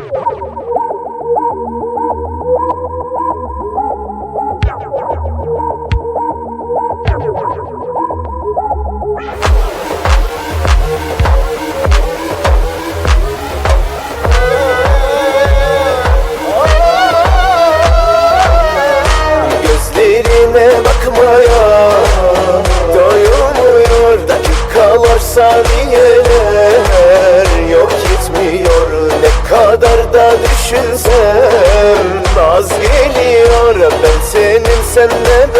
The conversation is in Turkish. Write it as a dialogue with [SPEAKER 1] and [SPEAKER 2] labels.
[SPEAKER 1] Oh, varsa diyeler yok gitmiyor. Ne kadar da düşünsem naz geliyor. Ben senin sen de